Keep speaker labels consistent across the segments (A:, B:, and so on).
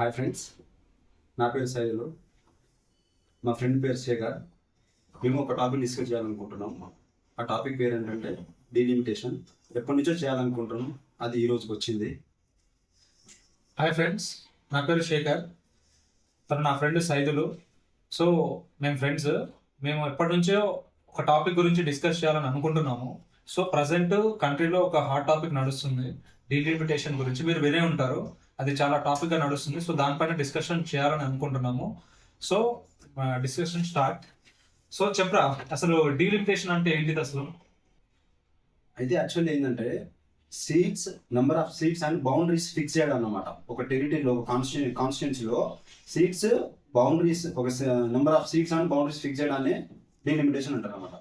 A: Hi friends నా పేరు సైజులు మా ఫ్రెండ్ పేరు శేఖర్. మేము ఒక టాపిక్ డిస్కస్ చేయాలనుకుంటున్నాం. ఆ టాపిక్ పేరు ఏంటంటే డీలిమిటేషన్ ఎప్పటి నుంచో చేయాలనుకుంటున్నాం. అది ఈ రోజుకి వచ్చింది.
B: హాయ్ ఫ్రెండ్స్ నా పేరు శేఖర్. తను నా ఫ్రెండ్ సైదులు. సో మేము ఫ్రెండ్స్ మేము ఎప్పటి నుంచో ఒక టాపిక్ గురించి డిస్కస్ చేయాలని అనుకుంటున్నాము. సో ప్రజెంట్ కంట్రీలో ఒక హాట్ టాపిక్ నడుస్తుంది. డీలిమిటేషన్ గురించి మీరు వినే ఉంటారు. అది చాలా టాపిక్గా నడుస్తుంది. సో దానిపైన డిస్కషన్ చేయాలని అనుకుంటున్నాము. సో డిస్కషన్ స్టార్ట్ సో చెప్పరా అసలు డీలిమిటేషన్ అంటే ఏంటిది అసలు?
A: అయితే యాక్చువల్లీ ఏంటంటే seats number of seats and boundaries fix చేయడం అన్నమాట ఒక టెరిటరీలో ఒక కాన్స్టిట్యూ కాన్స్టిట్యున్సీలో సీట్స్ బౌండరీస్ ఒక number of seats and boundaries fix చేయడాన్ని డీలిమిటేషన్ అంటారు అనమాట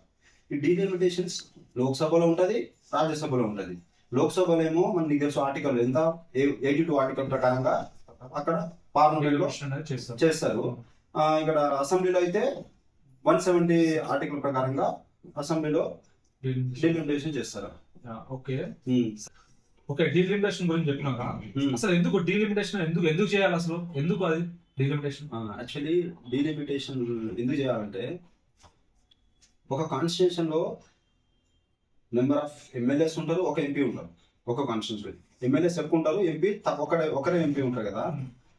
A: ఈ డీలిమిటేషన్స్ లోక్సభలో ఉంటుంది రాజ్యసభలో ఉంటుంది. లోక్సభలో ఏమో మన నీకు తెలుసు ఆర్టికల్ ఎంత? ఎయిటీ టూ ఆర్టికల్ ప్రకారంగా అక్కడ పార్లమెంట్లో
B: చేస్తారు.
A: ఇక్కడ అసెంబ్లీలో అయితే వన్ సెవెంటీ ఆర్టికల్ ప్రకారంగా అసెంబ్లీలో. డీలిమిటేషన్ చేస్తారు.
B: ఓకే. ఓకే డీలిమిటేషన్ గురించి చెప్పినాక. అసలు ఎందుకు డీలిమిటేషన్ ఎందుకు ఎందుకు చేయాలి అసలు? ఎందుకు అది డీలిమిటేషన్
A: యాక్చువల్లీ డీలిమిటేషన్ ఎందుకు చేయాలంటే ఒక కాన్స్టిట్యూషన్లో నెంబర్ ఆఫ్ ఎమ్మెల్యేస్ ఉంటారు ఒక ఎంపీ ఉంటారు ఒక కాన్స్టిట్యూషన్ ఎమ్మెల్యేస్ ఎక్కువ ఉంటారు? ఎంపీ ఒకడే ఒకరే ఎంపీ ఉంటారు కదా.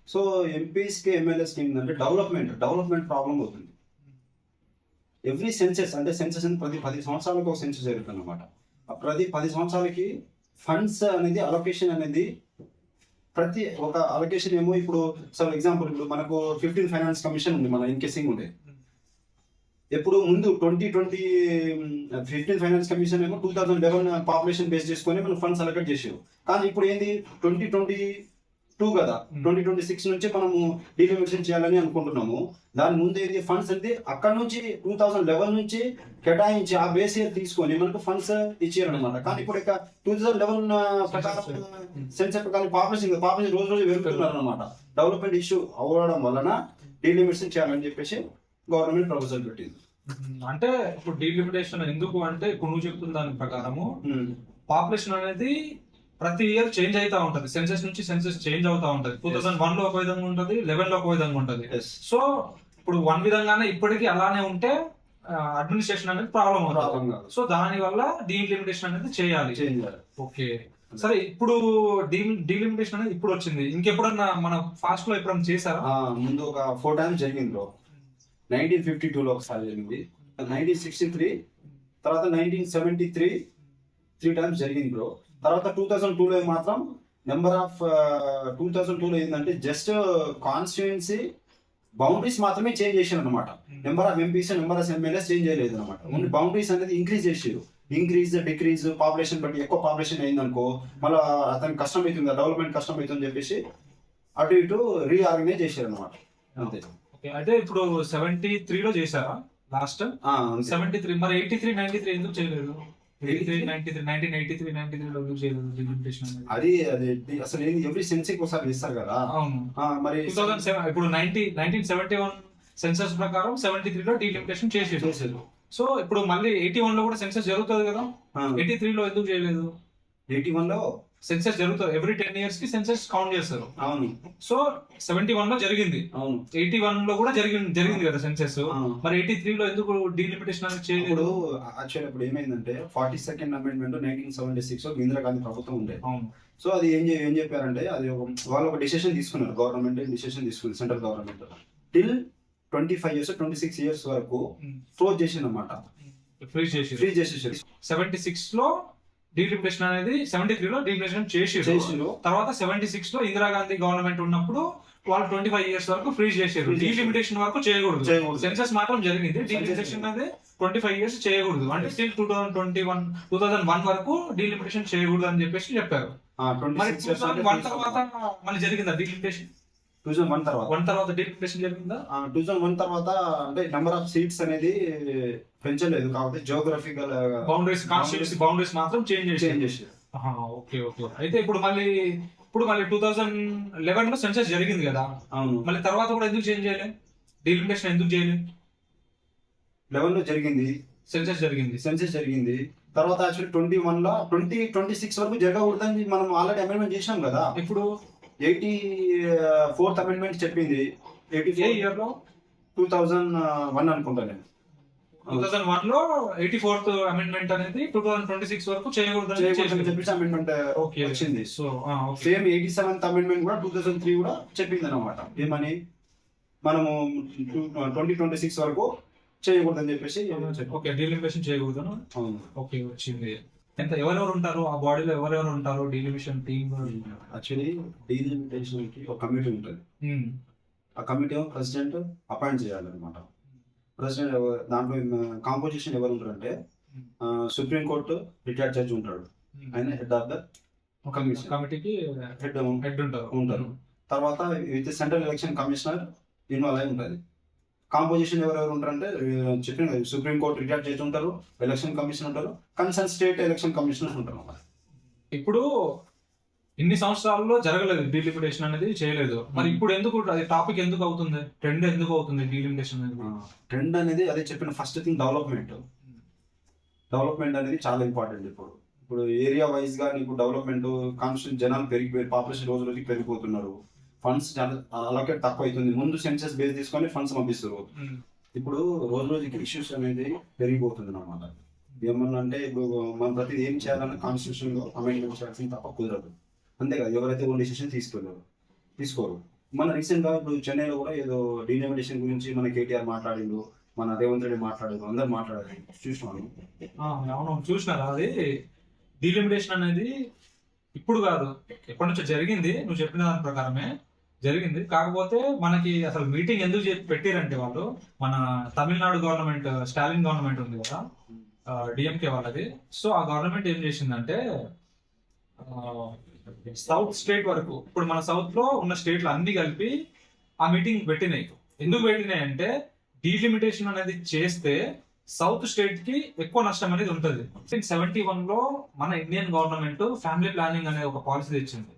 A: సో ఎంపీస్కి ఎమ్మెల్యేస్కి ఏంటంటే డెవలప్మెంట్ డెవలప్మెంట్ ప్రాబ్లం అవుతుంది. ఎవ్రీ సెన్సెస్ అంటే సెన్సెస్ ప్రతి పది సంవత్సరాలకు ఒక సెన్సెస్ జరుగుతుంది అనమాట ప్రతి పది సంవత్సరాలకి ఫండ్స్ అనేది అలొకేషన్ అనేది ప్రతి ఒక అలొకేషన్ ఏమో ఇప్పుడు ఫర్ ఎగ్జాంపుల్ ఇప్పుడు మనకు ఫిఫ్టీన్ ఫైనాన్స్ కమిషన్ ఉంది మన ఇన్కేసింగ్ ఉండే. ఎప్పుడు ముందు twenty twenty fifteen finance commission ఏమో two thousand eleven population base చేసుకొని మనం ఫండ్స్ అలొకేట్ చేసాం కానీ ఇప్పుడు ఏంది? ట్వంటీ ట్వంటీ టూ కదా. ట్వంటీ ట్వంటీ సిక్స్ నుంచి మనము డీలిమిటేషన్ చేయాలని అనుకుంటున్నాము. దాని ముందు ఏది ఫండ్స్ అంటే అక్కడ నుంచి టూ థౌసండ్ లెవెన్ నుంచి కేటాయించి ఆ బేస్ ఇయర్ తీసుకొని మనకు ఫండ్స్ ఇచ్చారు అనమాట కానీ ఇప్పుడు ఇక టూ థౌసండ్ లెవెన్ ప్రకారం సెన్సెస్ ప్రకారం పాపులేషన్ పాపులేషన్ రోజు రోజు పెరుగుతున్నారు అనమాట డెవలప్మెంట్ ఇష్యూ అవ్వడం వలన డీలిమిటేషన్ చేయాలని చెప్పేసి గవర్నమెంట్ ప్రపోజల్ పెట్టింది.
B: అంటే ఇప్పుడు డీలిమిటేషన్ ఎందుకు అంటే ఇప్పుడు నువ్వు చెప్తున్న దాని ప్రకారము. పాపులేషన్ అనేది ప్రతి ఇయర్ చేంజ్ అవుతా ఉంటది. సెన్సెస్ నుంచి సెన్సెస్ చేంజ్ అవుతా ఉంటది. టూ థౌసండ్ వన్లో ఒక విధంగా ఉంటది లెవెన్లో ఒక విధంగా ఉంటది. సో ఇప్పుడు వన్ విధంగానే ఇప్పటికీ అలానే ఉంటే అడ్మినిస్ట్రేషన్ అనేది ప్రాబ్లం అవుతుంది. సో దాని వల్ల డీలిమిటేషన్ అనేది చేయాలి. ఓకే. సరే ఇప్పుడు డీలిమిటేషన్ అనేది ఇప్పుడు వచ్చింది. ఇంకెప్పుడన్నా మన ఫాస్ట్లో ఎప్పుడన్నా చేశారా?
A: ముందు ఒక ఫోర్ టైమ్స్ జరిగింది నైన్టీన్ ఫిఫ్టీ టూలో ఒకసారి జరిగింది. నైన్టీన్ సిక్స్టీ త్రీ తర్వాత nineteen seventy three three times జరిగింది బ్రో. తర్వాత టూ థౌజండ్ టూలో మాత్రం నెంబర్ ఆఫ్ టూ థౌజండ్ టూలో ఏంటంటే జస్ట్ కాన్స్టిట్యుయెన్సీ బౌండరీస్ మాత్రమే చేంజ్ చేశారు అనమాట number of MPs number of MLAs change చేయలేదు అనమాట ఓన్లీ బౌండరీస్ అనేది ఇంక్రీజ్ చేసారు ఇంక్రీజ్ డిక్రీజ్ పాపులేషన్ బట్టి ఎక్కువ పాపులేషన్ అయిందనుకో మళ్ళీ అతనికి కష్టం అవుతుంది డెవలప్మెంట్ కష్టం అవుతుంది చెప్పేసి అటు ఇటు రీఆర్గనైజ్ చేశారు అనమాట అంతే.
B: అంటే ఇప్పుడు సెవెంటీ త్రీలో చేశారా లాస్ట్. సెవెంటీ త్రీ మరి ఎయిటీ త్రీ నైన్టీ త్రీ ఎందుకు చేయలేదు
A: అది అది అసలు ఎవ్రీ సెన్సీకి ఒకసారి ఇస్తారు కదా. మరి
B: టూ థౌసండ్ సెవెన్ ఇప్పుడు నైన్టీ నైన్టీన్ సెవెంటీ వన్ ప్రకారం సెవెంటీ త్రీలో డీలిమిటేషన్ సో ఇప్పుడు మళ్ళీ ఎయిటీ వన్లో కూడా సెన్సస్ జరుగుతుంది కదా. ఎయిటీ త్రీలో ఎందుకు చేయలేదు?
A: ఎయిటీ వన్లో
B: సెన్సస్ జరుగుతుంది ఎవ్రీ టెన్ ఇయర్స్కి సెన్సస్ కౌంట్ చేస్తారు.
A: అవును.
B: సో సెవెంటీ వన్లో జరిగింది.
A: అవును.
B: ఎయిటీ వన్లో కూడా జరిగింది జరిగింది కదా సెన్సెస్. మరి ఎయిటీ త్రీ లో ఎందుకు డీలిమిటేషన్ అనేది
A: ఇప్పుడు యాక్చువల్ ఇప్పుడు ఏమైందంటే forty second amendment nineteen seventy సిక్స్లో ఇందిరాగాంధీ ప్రభుత్వం ఉండే
B: అవును.
A: సో అది ఏం ఏం చెప్పారంటే అది ఒక వాళ్ళు ఒక డిసిషన్ తీసుకున్నారు. గవర్నమెంట్ డిసిషన్ తీసుకుంది central government till twenty five years twenty six years వరకు క్లోజ్ చేసింది అనమాట
B: ఫ్రీ చేసి
A: ఫ్రీ చేసేసారు.
B: సెవెంటీ సిక్స్లో డీలిమిటేషన్ అనేది సెవెంటీ త్రీ లో డీలిమిటేషన్ చేసి. తర్వాత సెవెంటీ సిక్స్లో ఇందిరాగాంధీ గవర్నమెంట్ ఉన్నప్పుడు వాళ్ళు ట్వంటీ ఫైవ్ ఇయర్స్ వరకు ఫ్రీజ్ చేశారు
A: Freeze చేశారు.
B: డీలిమిటేషన్ వరకు చేయకూడదు. సెన్సస్ మాత్రం జరిగింది. డీలిమిటేషన్ అనేది ట్వంటీ ఫైవ్ ఇయర్స్ చేయకూడదు. అంటే still two thousand twenty one two thousand one వరకు డీలిమిటేషన్ చేయకూడదు అని చెప్పేసి చెప్పారు. మరి వన్ తర్వాత మళ్ళీ జరిగిందా? డీలిమిటేషన్
A: టూ థౌసండ్ వన్ తర్వాత.
B: వన్ తర్వాత డీలిమిటేషన్ జరిగిందా?
A: టూ థౌసండ్ వన్ తర్వాత అంటే నెంబర్ ఆఫ్ సీట్స్ అనేది పెంచలేదు. కాబట్టి జియోగ్రఫికల్
B: బౌండరీస్ కాన్స్టిట్యూన్సీ బౌండరీస్ మాత్రం చేంజ్
A: చేంజ్ చేసారు
B: ఓకే ఓకే. అయితే ఇప్పుడు మళ్ళీ ఇప్పుడు మళ్ళీ టూ థౌసండ్ లెవెన్లో సెన్సస్ జరిగింది కదా?
A: అవును.
B: మళ్ళీ తర్వాత కూడా ఎందుకు చేంజ్ చేయలేదు డీలిమిటేషన్ ఎందుకు చేయలేదు
A: లెవెన్లో జరిగింది.
B: సెన్సస్ జరిగింది.
A: సెన్సెస్ జరిగింది. తర్వాత యాక్చువల్లీ ట్వంటీ వన్లో ట్వంటీ ట్వంటీ సిక్స్ వరకు జరగకూడదని మనం ఆల్రెడీ అమెండ్మెంట్ చేసాం కదా?
B: ఇప్పుడు
A: ఎయిటీ ఫోర్త్ అమెండ్మెంట్ చెప్పింది. ఎయిటీ
B: ఏ ఇయర్లో?
A: టూ థౌజండ్ వన్ అనుకుంటా నేను.
B: టూ థౌసండ్ వన్లో ఎయిటీ ఫోర్త్ అమెండ్మెంట్ అనేది టూ థౌసండ్ ట్వంటీ సిక్స్ వరకు చేసింది.
A: చెప్పేసి. అమెండ్మెంట్
B: ఓకే
A: వచ్చింది.
B: So.
A: Same eighty seventh amendment కూడా టూ థౌసండ్ త్రీ కూడా చెప్పింది అనమాట ఏమని? మనము ట్వంటీ ట్వంటీ సిక్స్ వరకు చేయకూడదని చెప్పేసి చెప్పి
B: ఓకే డీలిమిటేషన్ చేయకూడదు ఓకే వచ్చింది. ఎంత ఎవరెవరు ఉంటారు? ఆ బాడీలో ఎవరెవరు ఉంటారు? డీలిమిషన్ టీమ్
A: యాక్చువల్లీ డీలిమిటేషన్కి ఒక కమిటీ ఉంటుంది. ఆ కమిటీ ప్రెసిడెంట్ అపాయింట్ చేయాలన్నమాట. ప్రెసిడెంట్ దాంట్లో కాంపోజిషన్ ఎవరు ఉంటారంటే సుప్రీం కోర్టు రిటైర్డ్ జడ్జి ఉంటాడు. ఆయన హెడ్ ఆఫ్ ద కమిషన్
B: కమిటీకి
A: హెడ్
B: హెడ్ ఉంటారు.
A: ఉంటారు. తర్వాత with central election commissioner involve అయి ఉంటుంది. కాంపోజిషన్ ఎవరెవరు ఉంటారంటే చెప్పిన కదా, సుప్రీం కోర్టు రిటైర్డ్ జడ్జి ఉంటారు ఎలక్షన్ కమిషన్ ఉంటారు కన్సర్న్ స్టేట్ ఎలక్షన్ కమిషనర్స్ ఉంటారు
B: ఇప్పుడు ఇన్ని సంవత్సరాల్లో జరగలేదు డీలిమిటేషన్ అనేది చేయలేదు. మరి ఇప్పుడు ఎందుకు అది టాపిక్ ఎందుకు అవుతుంది? ట్రెండ్ ఎందుకు అవుతుంది డీలిమిటేషన్ అనేది?
A: ట్రెండ్ అనేది అదే చెప్పిన ఫస్ట్ థింగ్ డెవలప్మెంట్ డెవలప్మెంట్ అనేది చాలా ఇంపార్టెంట్ ఇప్పుడు. ఇప్పుడు ఏరియా వైజ్గా నీకు డెవలప్మెంట్ కాన్స్టిట్యూన్ జనాలు పెరిగిపోయి పాపులేషన్ రోజు రోజుకి పెరిగిపోతున్నారు. ఫండ్స్ అలొకేట్ తక్కువ అవుతుంది. ముందు సెన్సెస్ బేస్ తీసుకొని ఫండ్స్ పంపిస్తారు. ఇప్పుడు రోజు రోజుకి ఇష్యూస్ అనేది పెరిగిపోతుంది అనమాట ఏమన్నా అంటే ఇప్పుడు మనం ప్రతి ఏం చేయాలన్న కాన్స్టిట్యూషన్లో అమెండ్మెంట్ చేయాల్సింది తప్ప కుదరదు. అంతేకాదు ఎవరైతే ఓన్ డిసిషన్ తీసుకోలేరు తీసుకోరు. మన రీసెంట్గా ఇప్పుడు చెన్నైలో కూడా ఏదో డీనామినేషన్ గురించి మన కేటీఆర్ మాట్లాడిండు మన రేవంత్ రెడ్డి మాట్లాడారు అందరు మాట్లాడారు. చూసినాను
B: అవును చూసినారా? అది డీలిమిటేషన్ అనేది ఇప్పుడు కాదు ఎప్పటి నుంచో జరిగింది నువ్వు చెప్పిన దాని ప్రకారమే. జరిగింది. కాకపోతే మనకి అసలు మీటింగ్ ఎందుకు పెట్టారంటే వాళ్ళు మన తమిళనాడు గవర్నమెంట్ స్టాలిన్ గవర్నమెంట్ ఉంది కదా డిఎంకే వాళ్ళది. సో ఆ గవర్నమెంట్ ఏం చేసిందంటే సౌత్ స్టేట్ వరకు ఇప్పుడు మన సౌత్లో ఉన్న స్టేట్లు అన్ని కలిపి ఆ మీటింగ్ పెట్టినాయి. ఎందుకు పెట్టినాయి అంటే డీలిమిటేషన్ అనేది చేస్తే సౌత్ స్టేట్కి ఎక్కువ నష్టం అనేది ఉంటుంది. సెవెంటీ వన్లో మన ఇండియన్ గవర్నమెంట్ ఫ్యామిలీ ప్లానింగ్ అనే ఒక పాలసీ తెచ్చింది.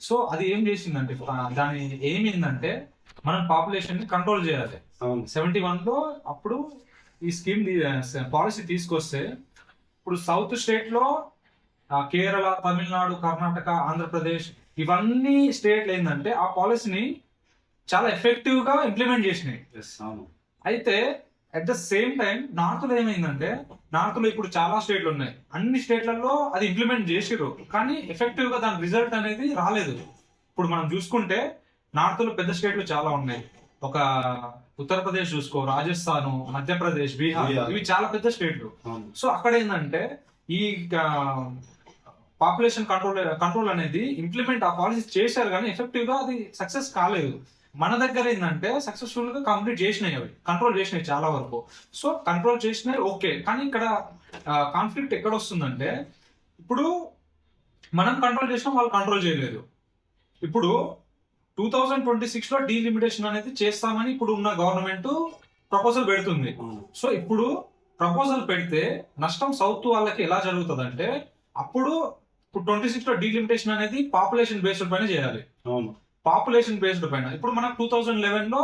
B: సో అది ఏం చేసిందంటే దాని ఏం ఏంటంటే మనం పాపులేషన్ని కంట్రోల్ చేయాలి.
A: అవును.
B: సెవెంటీ వన్లో అప్పుడు ఈ స్కీమ్ పాలసీ తీసుకొస్తే ఇప్పుడు సౌత్ స్టేట్లో కేరళ తమిళనాడు కర్ణాటక ఆంధ్రప్రదేశ్ ఇవన్నీ స్టేట్లు ఏంటంటే ఆ పాలసీని చాలా ఎఫెక్టివ్గా ఇంప్లిమెంట్ చేసినాయి అయితే అట్ ద సేమ్ టైం నార్త్లో ఏమైందంటే నార్త్లో ఇప్పుడు చాలా స్టేట్లు ఉన్నాయి. అన్ని స్టేట్లలో అది ఇంప్లిమెంట్ చేసిర్రు. కానీ ఎఫెక్టివ్గా దాని రిజల్ట్ అనేది రాలేదు. ఇప్పుడు మనం చూసుకుంటే నార్త్లో పెద్ద స్టేట్లు చాలా ఉన్నాయి. ఒక ఉత్తరప్రదేశ్ చూసుకో రాజస్థాన్ మధ్యప్రదేశ్ బీహార్. ఇవి చాలా పెద్ద స్టేట్లు. సో అక్కడ ఏంటంటే ఈ పాపులేషన్ కంట్రోల్ కంట్రోల్ అనేది ఇంప్లిమెంట్ ఆ పాలసీ చేశారు కానీ ఎఫెక్టివ్గా అది సక్సెస్ కాలేదు. మన దగ్గర ఏంటంటే సక్సెస్ఫుల్గా కంప్లీట్ చేసినాయి అవి. కంట్రోల్ చేసినాయి చాలా వరకు. సో కంట్రోల్ చేసినాయి ఓకే కానీ ఇక్కడ కాన్ఫ్లిక్ట్ ఎక్కడ వస్తుందంటే ఇప్పుడు మనం కంట్రోల్ చేసినా వాళ్ళు కంట్రోల్ చేయలేదు. ఇప్పుడు టూ థౌజండ్ ట్వంటీ సిక్స్లో డీలిమిటేషన్ అనేది చేస్తామని ఇప్పుడు ఉన్న గవర్నమెంట్ ప్రపోజల్ పెడుతుంది. సో ఇప్పుడు ప్రపోజల్ పెడితే నష్టం సౌత్ వాళ్ళకి ఎలా జరుగుతుంది అంటే అప్పుడు ఇప్పుడు ట్వంటీ సిక్స్లో డీలిమిటేషన్ అనేది పాపులేషన్ బేస్డ్ పైన చేయాలి.
A: అవును.
B: పాపులేషన్ బేస్డ్ పైన. ఇప్పుడు మనకు టూ థౌజండ్ లెవెన్లో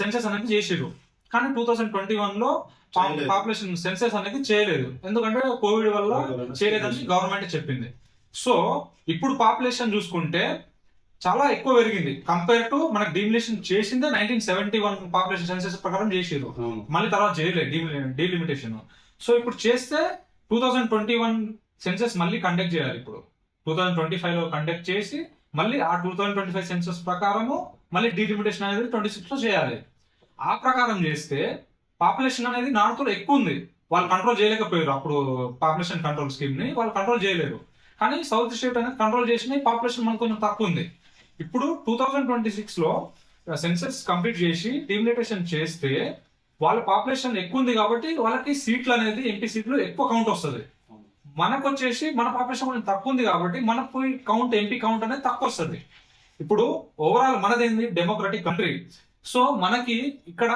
B: సెన్సెస్ అనేది చేసిరు కానీ టూ థౌజండ్ ట్వంటీ వన్లో
A: చేయలేదు.
B: పాపులేషన్ సెన్సెస్ అనేది చేయలేదు. ఎందుకంటే కోవిడ్ వల్ల చేయలేదని గవర్నమెంట్ చెప్పింది. సో ఇప్పుడు పాపులేషన్ చూసుకుంటే చాలా ఎక్కువ పెరిగింది. కంపేర్ టు మనకు డీమిలేషన్ చేసిందే nineteen seventy one population census ప్రకారం చేసిరు మళ్ళీ తర్వాత చేయలేదు డీలిమిటేషన్. సో ఇప్పుడు చేస్తే two thousand twenty one census మళ్ళీ కండక్ట్ చేయాలి ఇప్పుడు. టూ థౌజండ్ ట్వంటీ ఫైవ్లో కండక్ట్ చేసి మళ్ళీ ఆ two thousand twenty five census ప్రకారము మళ్ళీ డీలిమిటేషన్ అనేది ట్వంటీ సిక్స్లో చేయాలి. ఆ ప్రకారం చేస్తే పాపులేషన్ అనేది నార్త్లో ఎక్కువ ఉంది. వాళ్ళు కంట్రోల్ చేయలేకపోయారు. అప్పుడు పాపులేషన్ కంట్రోల్ స్కీమ్ని వాళ్ళు కంట్రోల్ చేయలేరు కానీ సౌత్ స్టేట్ అనేది కంట్రోల్ చేసిన పాపులేషన్ మనకు కొంచెం తక్కువ ఉంది. ఇప్పుడు టూ థౌజండ్ ట్వంటీ సిక్స్లో సెన్సెస్ కంప్లీట్ చేసి డిమిలిటేషన్ చేస్తే వాళ్ళ పాపులేషన్ ఎక్కువ ఉంది కాబట్టి వాళ్ళకి సీట్లు అనేది ఎంపీ సీట్లు ఎక్కువ కౌంట్ వస్తుంది. మనకు వచ్చేసి మన పాపులేషన్ కొంచెం తక్కువ ఉంది కాబట్టి మనకు కౌంట్ ఎంపీ కౌంట్ అనేది తక్కువ వస్తుంది ఇప్పుడు ఓవరాల్ మనదేంది? డెమోక్రటిక్ కంట్రీ సో మనకి ఇక్కడ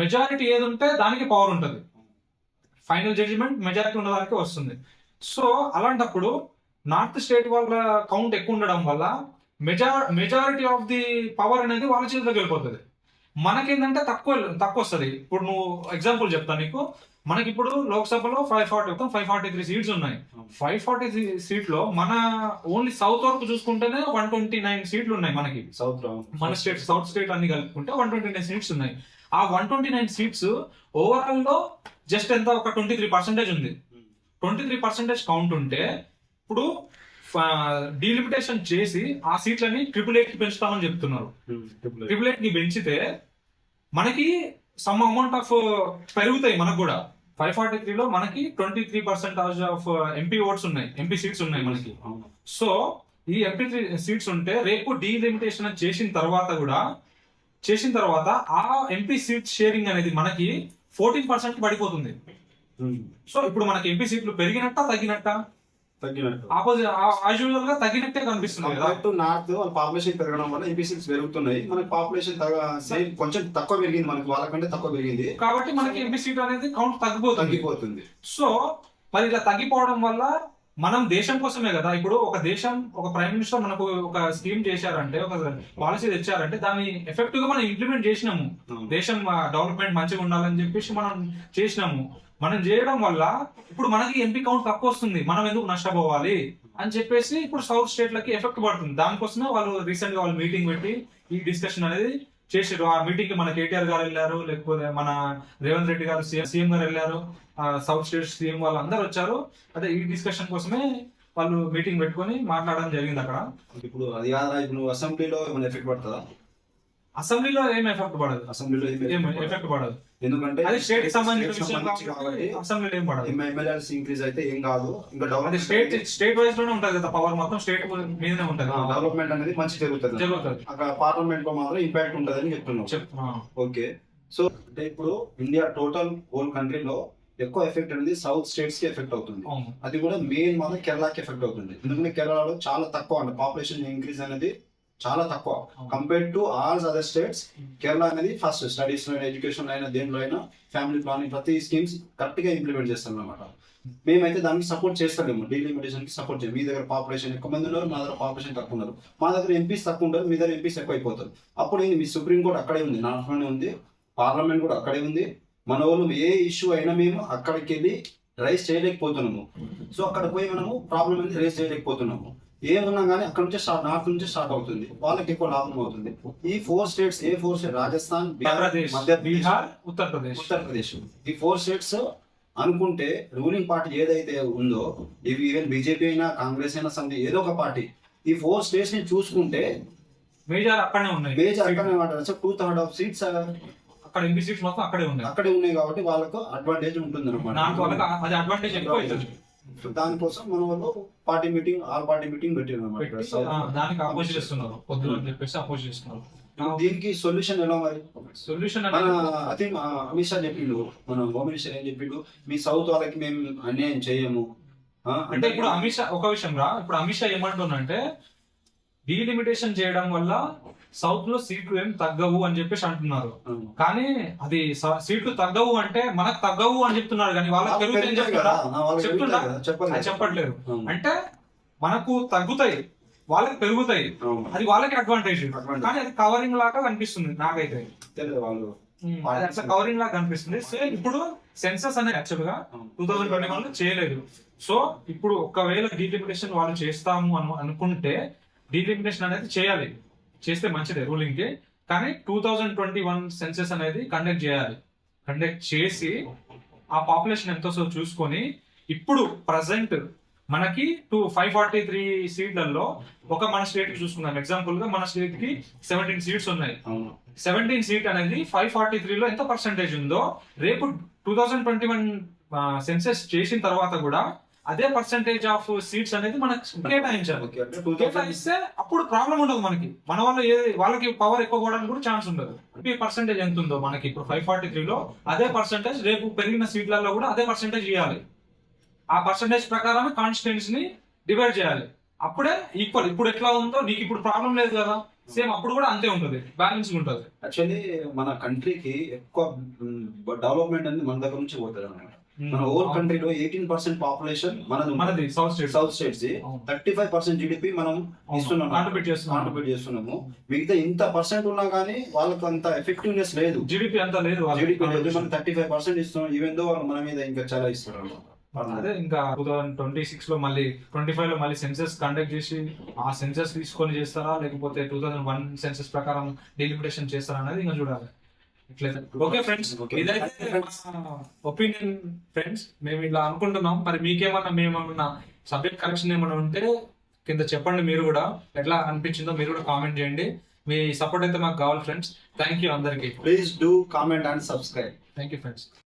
B: మెజారిటీ ఏది ఉంటే దానికి పవర్ ఉంటుంది. ఫైనల్ జడ్జిమెంట్ మెజారిటీ ఉన్నదానికి వస్తుంది. సో అలాంటప్పుడు నార్త్ స్టేట్ వాళ్ళ కౌంట్ ఎక్కువ ఉండడం వల్ల మెజా మెజారిటీ ఆఫ్ ది పవర్ అనేది వాళ్ళ చేతిలోకి వెళ్ళిపోతుంది. మనకేంటంటే తక్కువ తక్కువ వస్తుంది ఇప్పుడు నువ్వు ఎగ్జాంపుల్ చెప్తా నీకు. మనకి ఇప్పుడు లోక్సభలో ఫైవ్ ఫార్టీ ఒక ఫైవ్ ఫార్టీ త్రీ సీట్స్ ఉన్నాయి. ఫైవ్ ఫార్టీ త్రీ సీట్లో మన ఓన్లీ సౌత్ వరకు చూసుకుంటేనే వన్ ట్వంటీ నైన్ సీట్లు ఉన్నాయి మనకి.
A: సౌత్
B: మన స్టేట్ సౌత్ స్టేట్ అన్ని కలుపుకుంటే వన్ ట్వంటీ నైన్ సీట్స్ ఉన్నాయి. ఆ వన్ ట్వంటీ నైన్ సీట్స్ ఓవరాల్లో జస్ట్ ఎంత? ఒక ట్వంటీ త్రీ పర్సెంటేజ్ ఉంది. ట్వంటీ త్రీ పర్సెంటేజ్ కౌంట్ ఉంటే ఇప్పుడు డీలిమిటేషన్ చేసి ఆ సీట్లని ట్రిపుల్ ఎయిట్కి పెంచుతామని చెప్తున్నారు. ట్రిపుల్ ఎయిట్కి పెంచితే మనకి సమ్ అమౌంట్ ఆఫ్ పెరుగుతాయి మనకు కూడా. ఫైవ్ ఫార్టీ త్రీలో మనకి twenty three percentage of MP votes ఉన్నాయి. ఎంపీ సీట్స్ ఉన్నాయి మనకి. సో ఈ ఎంపీ సీట్స్ ఉంటే రేపు డీలిమిటేషన్ చేసిన తర్వాత కూడా చేసిన తర్వాత ఆ ఎంపీ సీట్ షేరింగ్ అనేది మనకి ఫోర్టీన్ పర్సెంట్ పడిపోతుంది. సో ఇప్పుడు మనకి ఎంపీ సీట్లు పెరిగినట్ట తగ్గినట్టు? ఆపోజిట్ యూజువల్గా తగ్గినట్టే కనిపిస్తుంది కదా.
A: టు నార్త్ వాళ్ళ పాపులేషన్ పెరగడం వల్ల ఎంపీ సీట్స్ పెరుగుతున్నాయి. మనకి పాపులేషన్ సేమ్ కొంచెం తక్కువ పెరిగింది మనకి వాళ్ళకంటే తక్కువ పెరిగింది.
B: కాబట్టి మనకి ఎంపీ సీట్ అనేది కౌంట్ తగ్గిపోతుంది.
A: తగ్గిపోతుంది.
B: సో మరి ఇలా తగ్గిపోవడం వల్ల మనం దేశం కోసమే కదా. ఇప్పుడు ఒక దేశం ఒక ప్రైమ్ మినిస్టర్ మనకు ఒక స్కీమ్ చేశారంటే ఒక పాలసీ తెచ్చారంటే దాన్ని ఎఫెక్టివ్గా మనం ఇంప్లిమెంట్ చేసినాము. దేశం డెవలప్మెంట్ మంచిగా ఉండాలని చెప్పేసి మనం చేసినాము. మనం చేయడం వల్ల ఇప్పుడు మనకి ఎంపీ కౌంట్ తక్కువ వస్తుంది మనం ఎందుకు నష్టపోవాలి అని చెప్పేసి ఇప్పుడు సౌత్ స్టేట్లకి ఎఫెక్ట్ పడుతుంది. దానికోసమే వాళ్ళు రీసెంట్గా వాళ్ళు మీటింగ్ పెట్టి ఈ డిస్కషన్ అనేది చేసారు ఆ మీటింగ్కి మన కేటీఆర్ గారు వెళ్ళారు లేకపోతే మన రేవంత్ రెడ్డి గారు సీఎం గారు వెళ్ళారు సౌత్ స్టేట్ సీఎం వాళ్ళు అందరు వచ్చారు. అదే ఈ డిస్కషన్ కోసమే వాళ్ళు మీటింగ్ పెట్టుకొని మాట్లాడడం జరిగింది అక్కడ
A: ఇప్పుడు అది ఇప్పుడు అసెంబ్లీలో ఏమైనా ఎఫెక్ట్ పడుతుందా?
B: అసెంబ్లీలో ఏం ఎఫెక్ట్ పడదు?
A: అసెంబ్లీలో.
B: ఎఫెక్ట్ పడదు?
A: ఎందుకంటే
B: అది స్టేట్ సంబంధించిన అసెంబ్లీలో ఏం పడదు.
A: ఎమ్మెల్యేస్ ఇంక్రీజ్ అయితే ఏం కాదు. ఇంకా
B: స్టేట్ స్టేట్ వైజ్లోనే ఉంటది కదా పవర్ మొత్తం స్టేట్ మీదనే ఉంటది.
A: డెవలప్మెంట్ అనేది మంచి జరుగుతుంది.
B: జరుగుతుంది.
A: అక్కడ పార్లమెంట్లో మాత్రం ఇంపాక్ట్ ఉంటుంది అని చెప్తున్నాం. ఓకే. సో అంటే ఇప్పుడు ఇండియా టోటల్ హోల్ కంట్రీలో ఎక్కువ ఎఫెక్ట్ అనేది సౌత్ స్టేట్స్కి ఎఫెక్ట్ అవుతుంది. అది కూడా మెయిన్ మాత్రం కేరళకి ఎఫెక్ట్ అవుతుంది. ఎందుకంటే కేరళలో చాలా తక్కువ అంటే పాపులేషన్ ఇంక్రీజ్ అనేది చాలా తక్కువ. Compare to all other states Kerala అనేది ఫస్ట్ స్టడీస్లో ఎడ్యుకేషన్ అయినా దేంట్లో అయినా ఫ్యామిలీ ప్లానింగ్ ప్రతి స్కీమ్స్ కరెక్ట్గా ఇంప్లిమెంట్ చేస్తాం అనమాట మేమైతే దానికి సపోర్ట్ చేస్తాము డీలిమిటేషన్కి సపోర్ట్ చేయం. మీ దగ్గర పాపులేషన్ ఎక్కువ మంది ఉన్నారు మా దగ్గర పాపులేషన్ తక్కువ ఉన్నారు. మా దగ్గర ఎంపీస్ తక్కువ ఉంటారు మీ దగ్గర ఎంపీస్ ఎక్కువ అయిపోతారు అప్పుడు ఏంది? మీ సుప్రీం కోర్ట్ అక్కడే ఉంది నాట్లోనే ఉంది పార్లమెంట్ కూడా అక్కడే ఉంది. మన వాళ్ళు ఏ ఇష్యూ అయినా మేము అక్కడికి వెళ్ళి రైస్ చేయలేకపోతున్నాము. సో అక్కడ పోయి మనము ప్రాబ్లం అనేది రైస్ చేయలేకపోతున్నాము. ఏమున్నా కానీ అక్కడ నుంచి స్టార్ట్ నార్త్ నుంచి స్టార్ట్ అవుతుంది. వాళ్ళకి ఎక్కువ లాభం అవుతుంది. ఈ ఫోర్ స్టేట్స్ ఏ ఫోర్ స్టేట్? రాజస్థాన్ బీహార్ మధ్యప్రదేశ్.
B: బీహార్ ఉత్తరప్రదేశ్.
A: ఉత్తరప్రదేశ్. ఈ ఫోర్ స్టేట్స్ అనుకుంటే రూలింగ్ పార్టీ ఏదైతే ఉందో ఇవి ఈవెన్ బీజేపీ అయినా కాంగ్రెస్ అయినా సంథింగ్ ఏదో ఒక పార్టీ ఈ ఫోర్ స్టేట్స్ని చూసుకుంటే
B: మేజర్ అక్కడనే ఉన్నాయి.
A: మేజర్ అక్కడనే ఏమంటారు టూ థర్డ్ ఆఫ్ సీట్స్
B: అక్కడ ఎంపీ సీట్స్ మొత్తం అక్కడే ఉన్నాయి.
A: అక్కడే ఉన్నాయి కాబట్టి వాళ్ళకు అడ్వాంటేజ్ ఉంటుంది
B: వాళ్ళకి అది అడ్వాంటేజ్ ఎక్కువ అవుతుంది.
A: దానికోసం మన వాళ్ళు party meeting all party meeting పెట్టారు
B: పెట్టి, ఆ, దానికి అపోజ్ చేస్తున్నారు. పొద్దున అని చెప్పేసి అపోజ్ చేస్తున్నారు.
A: దీనికి సొల్యూషన్ ఎలా మరి?
B: సొల్యూషన్
A: థింక్ అమిత్ షా చెప్పిండు. మన హోమ్ మినిస్టర్ ఏం చెప్పిండు? మీ సౌత్ వాళ్ళకి మేము అన్యాయం చేయము.
B: అంటే ఇప్పుడు అమిత్ షా ఒక విషయం రా. ఇప్పుడు అమిత్ షా ఏమంటుందంటే డీలిమిటేషన్ చేయడం వల్ల సౌత్లో సీట్లు ఏం తగ్గవు అని చెప్పేసి అంటున్నారు. కానీ అది సీట్లు తగ్గవు అంటే మనకు తగ్గవు అని చెప్తున్నారు కానీ వాళ్ళకి పెరుగుతాయని చెప్తున్నా. చెప్పట్లేదు. అంటే మనకు తగ్గుతాయి. వాళ్ళకి పెరుగుతాయి. అది వాళ్ళకి అడ్వాంటేజ్. కానీ అది కవరింగ్ లాగా కనిపిస్తుంది నాకైతే.
A: తెలియదు వాళ్ళు.
B: కవరింగ్ లాగా కనిపిస్తుంది. సో ఇప్పుడు సెన్సస్ అనేది
A: యాక్చువల్గా.
B: టూ థౌసండ్ ట్వంటీ వన్లో చేయలేదు. సో ఇప్పుడు ఒకవేళ డీలిమిటేషన్ వాళ్ళు చేస్తాము అను అనుకుంటే డీలిమిటేషన్ అనేది చేయాలి. చేస్తే మంచిదే రూలింగ్కి కానీ two thousand twenty one census అనేది కండక్ట్ చేయాలి. కండక్ట్ చేసి ఆ పాపులేషన్ ఎంతో సో చూసుకొని ఇప్పుడు ప్రజెంట్ మనకి టూ ఫైవ్ ఫార్టీ త్రీ సీట్లలో ఒక మన స్టేట్కి చూసుకుందాం. ఎగ్జాంపుల్గా మన స్టేట్కి సెవెంటీన్ సీట్స్ ఉన్నాయి. సెవెంటీన్ సీట్ అనేది ఫైవ్ ఫార్టీ త్రీలో ఎంత పర్సెంటేజ్ ఉందో రేపు two thousand twenty one census చేసిన తర్వాత కూడా అదే పర్సెంటేజ్ ఆఫ్ సీట్స్ అనేది మనకు కేటాయించాలి. కేటాయిస్తే అప్పుడు ప్రాబ్లం ఉండదు మనకి. మన వల్ల ఏ వాళ్ళకి పవర్ ఎక్కువ పోవడానికి కూడా ఛాన్స్ ఉండదు. ఈ పర్సెంటేజ్ ఎంత ఉందో మనకి? ఇప్పుడు ఫైవ్ ఫార్టీ త్రీలో అదే పర్సెంటేజ్ రేపు పెరిగిన సీట్లలో కూడా అదే పర్సెంటేజ్ ఇవ్వాలి ఆ పర్సెంటేజ్ ప్రకారం కాన్స్టిట్యూన్స్ని డివైడ్ చేయాలి. అప్పుడే ఈక్వల్ ఇప్పుడు ఎట్లా ఉందో నీకు ఇప్పుడు ప్రాబ్లం లేదు కదా. సేమ్ అప్పుడు కూడా అంతే ఉంటుంది. బ్యాలెన్స్ ఉంటుంది.
A: యాక్చువల్లీ మన కంట్రీకి ఎక్కువ డెవలప్మెంట్ అనేది మన దగ్గర నుంచి పోతుంది అనమాట మన ఓన్ కంట్రీలో ఎయిటీన్ పర్సెంట్ పాపులేషన్ మనది.
B: మనది south state
A: south states. Thirty five percent GDP మనం ఇస్తున్నాం.
B: కాంట్రిబ్యూట్ చేస్తున్నాం.
A: కాంట్రిబ్యూట్ చేస్తున్నాము. మిగతా ఇంత పర్సెంట్ ఉన్నా కానీ వాళ్ళకి అంత ఎఫెక్టివ్నెస్ లేదు.
B: జీడిపి అంతా లేదు.
A: జీడిపి లేదు. మనం థర్టీ ఫైవ్ పర్సెంట్ ఇస్తున్నాం. ఈవెన్ దో వాళ్ళు మన మీద ఇంకా చాలా ఇస్తారు
B: అదే ఇంకా టూ థౌసండ్ ట్వంటీ సిక్స్లో మళ్ళీ ట్వంటీ ఫైవ్లో మళ్ళీ సెన్సెస్ కండక్ట్ చేసి ఆ సెన్సెస్ తీసుకొని చేస్తారా? లేకపోతే టూ థౌసండ్ వన్ సెన్సెస్ ప్రకారం డిలిమిటేషన్ చేస్తారా అనేది ఇంకా చూడాలి. Okay friends. ఇదైతే ఒపీనియన్ ఫ్రెండ్స్ మేము ఇలా అనుకుంటున్నాం. మరి మీకేమన్నా మేమన్నా సబ్జెక్ట్ కరెక్షన్ ఏమైనా ఉంటే కింద చెప్పండి మీరు కూడా. ఎట్లా అనిపించిందో మీరు కూడా కామెంట్ చేయండి. మీ సపోర్ట్ అయితే మాకు కావాలి ఫ్రెండ్స్ థ్యాంక్ యూ అందరికీ.
A: Please do comment and subscribe
B: thank you friends